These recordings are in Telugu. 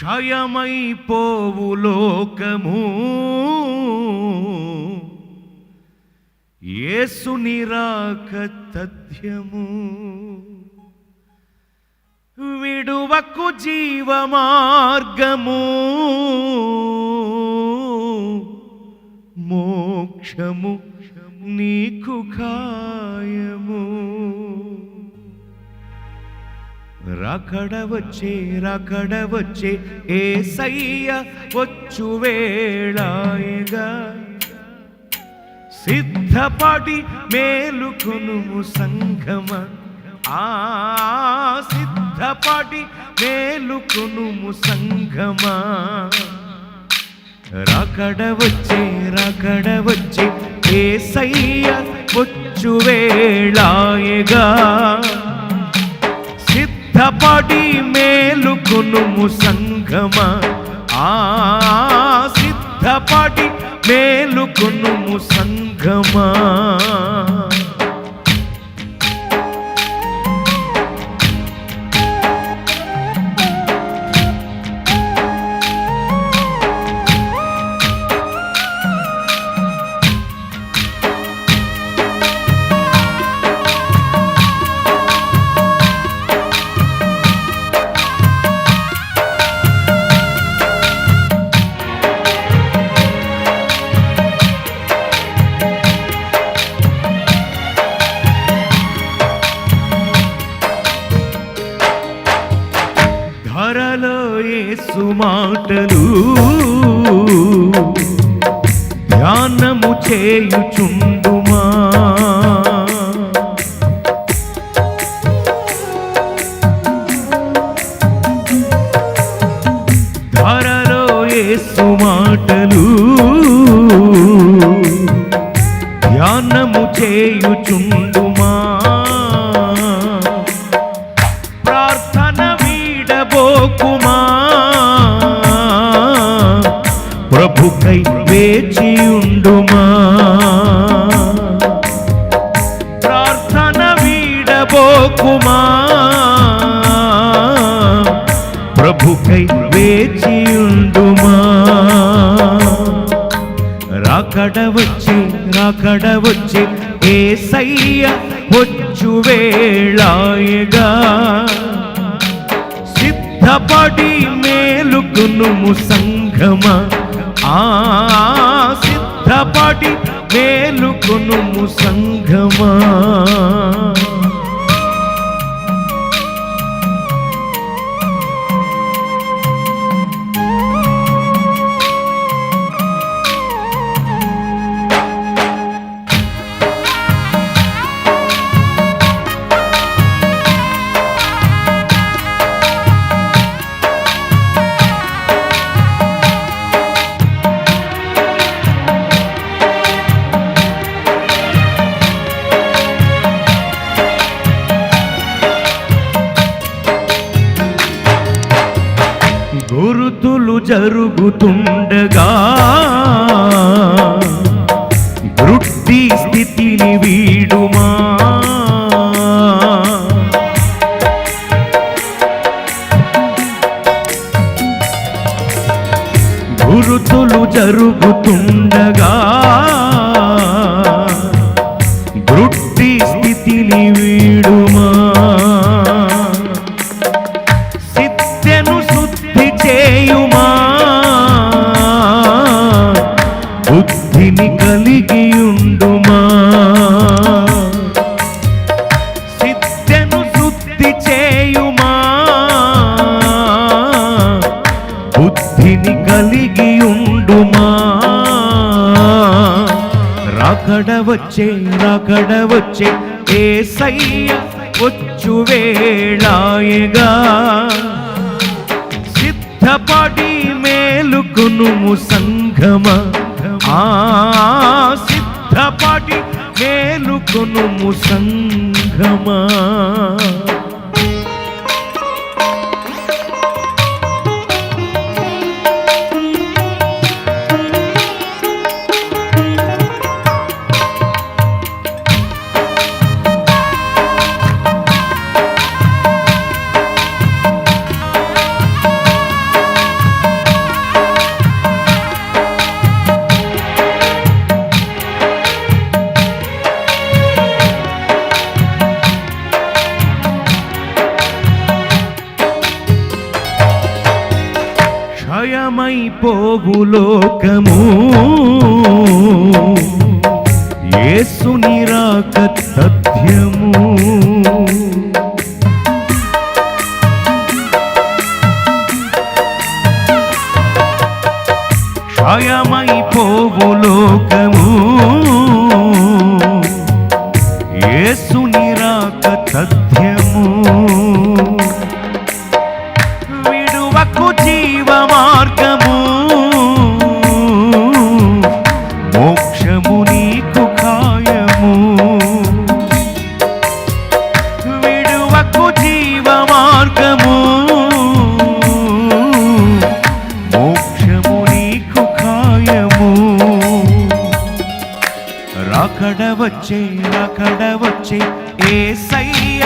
క్షయమైపోవు లోకము. ఏసు నిరాక తథ్యము. విడువకు జీవ మార్గము మోక్షము నీకు ఖాయము. రాకడ వచ్చే రాకడ వచ్చే ఏ సయ్య వచ్చు వేళాయిగా సిద్ధపాటి మేలుకొనుము సంఘమ. ఆ సిద్ధపాటి మేలుకొనుము సంఘమ. రాకడ వచ్చే రాకడ వచ్చే ఏ సయ్య వచ్చు వేళాయిగా సిద్ధపడి మేలుకొనుము సంగమ? ఆ సిద్ధపడి మేలుకొనుము సంగమా? యేసు మాటలు ధ్యానము చేయుచుండుమా? ధరలో యేసు మాటలు ధ్యానము చేయుచుండు ప్రభుకై వేచియుండుమా ప్రార్థన వీడబోకుమా? ప్రభుకై వేచియుండుమా రాకడ వచ్చి రాకడ వచ్చి ఏ సయ్య వచ్చు వేళాయగా. సిద్ధపడి మేలుకును సంఘమా? సిద్ధపాటి మేలుకొను సంఘమా. జరుగుతుండగా వృత్తి స్థితిని వీడుమా? గురుతులు జరుగుతుండగా చేయుమా? బుద్ధిని కలిగి ఉండుమా రాకడ వచ్చే రాకడ వచ్చే ఏ సయ్య వచ్చు వేళాయగా సిద్ధపడి మేలుకును సంఘమ? ఆ సిద్ధపడి మేలుకునుము సంఘమా? క్షయమైపోవు లోకము. యేసుని రాక తథ్యము. క్షయమైపోవు లోకము. యేసుని వచ్చే అక్కడ వచ్చే ఏ సయ్య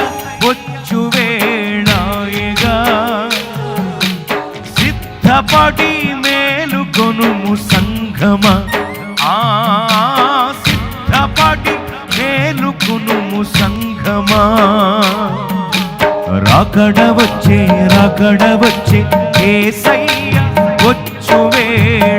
వచ్చు వేళాయగా సిద్ధపడి మేలుకొనుము సంఘమ. ఆ సిద్ధపడి మేలుకొనుము సంఘమా. రాకడ వచ్చే రాకడ వచ్చే ఏ సయ్య వచ్చు వేళాయగా